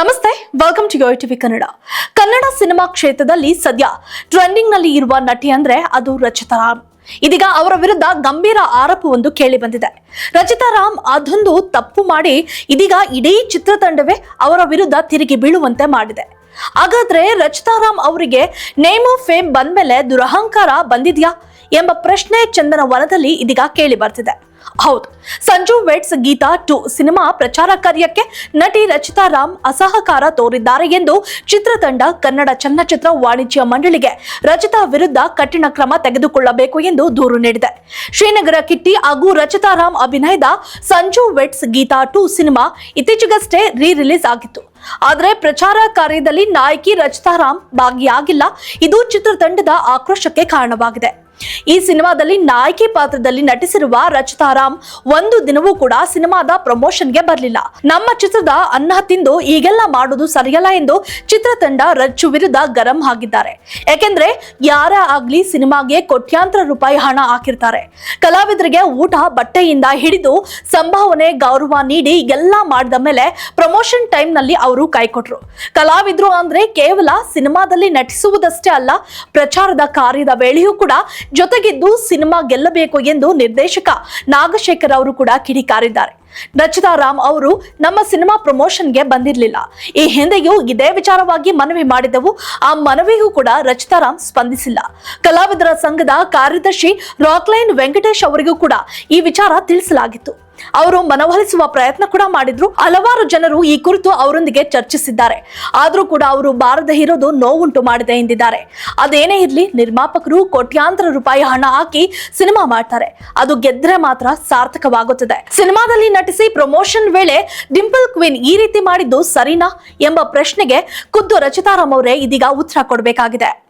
ನಮಸ್ತೆ welcome to your TV Kannada Kannada cinema ಕ್ಷೇತ್ರದಲ್ಲಿ ಸದ್ಯ ಟ್ರೆಂಡಿಂಗ್ನಲ್ಲಿ ಇರುವ ನಟಿ ಅಂದ್ರೆ ಅದು ರಚಿತಾ ರಾಮ್. ಇದೀಗ ಅವರ ವಿರುದ್ಧ ಗಂಭೀರ ಆರೋಪವೊಂದು ಕೇಳಿ ಬಂದಿದೆ. ರಚಿತಾ ರಾಮ್ ಅದೊಂದು ತಪ್ಪು ಮಾಡಿ ಇದೀಗ ಇಡೀ ಚಿತ್ರತಂಡವೇ ಅವರ ವಿರುದ್ಧ ತಿರುಗಿ ಬೀಳುವಂತೆ ಮಾಡಿದೆ. ಹಾಗಾದ್ರೆ ರಚಿತಾ ರಾಮ್ ಅವರಿಗೆ ನೇಮ್ ಆಫ್ ಫೇಮ್ ಬಂದ್ಮೇಲೆ ದುರಹಂಕಾರ ಬಂದಿದ್ಯಾ ಎಂಬ ಪ್ರಶ್ನೆ ಚಂದನ ವನದಲ್ಲಿ ಇದೀಗ ಕೇಳಿ ಬರ್ತಿದೆ. ಹೌದು, Sanju weds Geetha two cinema ಪ್ರಚಾರ ಕಾರ್ಯಕ್ಕೆ ನಟಿ ರಚಿತಾ ರಾಮ್ ಅಸಹಕಾರ ತೋರಿದ್ದಾರೆ ಎಂದು ಚಿತ್ರತಂಡ ಕನ್ನಡ ಚಲನಚಿತ್ರ ವಾಣಿಜ್ಯ ಮಂಡಳಿಗೆ ರಚಿತಾ ವಿರುದ್ಧ ಕಠಿಣ ಕ್ರಮ ತೆಗೆದುಕೊಳ್ಳಬೇಕು ಎಂದು ದೂರು ನೀಡಿದೆ. ಶ್ರೀನಗರ ಕಿಟ್ಟಿ ಹಾಗೂ ರಚಿತಾ ರಾಮ್ ಅಭಿನಯದ Sanju weds Geetha two cinema ಇತ್ತೀಚೆಗಷ್ಟೇ ರೀ ರಿಲೀಸ್ ಆಗಿತ್ತು. ಆದರೆ ಪ್ರಚಾರ ಕಾರ್ಯದಲ್ಲಿ ನಾಯಕಿ ರಚಿತಾ ರಾಮ್ ಭಾಗಿಯಾಗಿಲ್ಲ. ಇದು ಚಿತ್ರತಂಡದ ಆಕ್ರೋಶಕ್ಕೆ ಕಾರಣವಾಗಿದೆ. ಈ ಸಿನಿಮಾದಲ್ಲಿ ನಾಯಕಿ ಪಾತ್ರದಲ್ಲಿ ನಟಿಸಿರುವ ರಚಿತಾ ರಾಮ್ ಒಂದು ದಿನವೂ ಕೂಡ ಸಿನಿಮಾದ ಪ್ರಮೋಷನ್ಗೆ ಬರಲಿಲ್ಲ. ನಮ್ಮ ಚಿತ್ರದ ಅನ್ನ ತಿಂದು ಈಗೆಲ್ಲ ಮಾಡೋದು ಸರಿಯಲ್ಲ ಎಂದು ಚಿತ್ರತಂಡ ರಚ್ಚು ವಿರುದ್ಧ ಗರಂ ಆಗಿದ್ದಾರೆ. ಯಾಕೆಂದ್ರೆ ಯಾರೇ ಆಗ್ಲಿ ಸಿನಿಮಾಗೆ ಕೋಟ್ಯಾಂತರ ರೂಪಾಯಿ ಹಣ ಹಾಕಿರ್ತಾರೆ. ಕಲಾವಿದರಿಗೆ ಊಟ, ಬಟ್ಟೆಯಿಂದ ಹಿಡಿದು ಸಂಭಾವನೆ, ಗೌರವ ನೀಡಿ ಎಲ್ಲ ಮಾಡಿದ ಮೇಲೆ ಪ್ರಮೋಷನ್ ಟೈಮ್ನಲ್ಲಿ ಅವರು ಕೈಕೊಟ್ರು ಕಲಾವಿದ್ರು ಅಂದ್ರೆ ಕೇವಲ ಸಿನಿಮಾದಲ್ಲಿ ನಟಿಸುವುದಷ್ಟೇ ಅಲ್ಲ, ಪ್ರಚಾರದ ಕಾರ್ಯದ ವೇಳೆಯೂ ಕೂಡ ಜೊತೆಗಿದ್ದು ಸಿನಿಮಾ ಗೆಲ್ಲಬೇಕು ಎಂದು ನಿರ್ದೇಶಕ ನಾಗಶೇಖರ್ ಅವರು ಕೂಡ ಕಿಡಿಕಾರಿದ್ದಾರೆ. ರಚಿತಾ ರಾಮ್ ಅವರು ನಮ್ಮ ಸಿನಿಮಾ ಪ್ರಮೋಷನ್ಗೆ ಬಂದಿರಲಿಲ್ಲ. ಈ ಹಿಂದೆಯೂ ಇದೇ ವಿಚಾರವಾಗಿ ಮನವಿ ಮಾಡಿದೆವು. ಆ ಮನವಿಗೂ ಕೂಡ ರಚಿತಾ ರಾಮ್ ಸ್ಪಂದಿಸಿಲ್ಲ. ಕಲಾವಿದರ ಸಂಘದ ಕಾರ್ಯದರ್ಶಿ ರಾಕ್ಲೈನ್ ವೆಂಕಟೇಶ್ ಅವರಿಗೂ ಕೂಡ ಈ ವಿಚಾರ ತಿಳಿಸಲಾಗಿತ್ತು. ಅವರು ಮನವೊಲಿಸುವ ಪ್ರಯತ್ನ ಕೂಡ ಮಾಡಿದ್ರು. ಹಲವಾರು ಜನರು ಈ ಕುರಿತು ಅವರೊಂದಿಗೆ ಚರ್ಚಿಸಿದ್ದಾರೆ. ಆದ್ರೂ ಕೂಡ ಅವರು ಬಾರದೆ ಇರೋದು ನೋವುಂಟು ಮಾಡಿದೆ ಎಂದಿದ್ದಾರೆ. ಅದೇನೇ ಇರಲಿ, ನಿರ್ಮಾಪಕರು ಕೋಟ್ಯಾಂತರ ರೂಪಾಯಿ ಹಣ ಹಾಕಿ ಸಿನಿಮಾ ಮಾಡ್ತಾರೆ. ಅದು ಗೆದ್ರೆ ಮಾತ್ರ ಸಾರ್ಥಕವಾಗುತ್ತದೆ. ಸಿನಿಮಾದಲ್ಲಿ ನಟಿಸಿ ಪ್ರಮೋಷನ್ ವೇಳೆ ಡಿಂಪಲ್ ಕ್ವೀನ್ ಈ ರೀತಿ ಮಾಡಿದ್ದು ಸರಿನಾ ಎಂಬ ಪ್ರಶ್ನೆಗೆ ಖುದ್ದು ರಚಿತಾರಾಮ್ ಅವರೇ ಇದೀಗ ಉತ್ತರ ಕೊಡಬೇಕಾಗಿದೆ.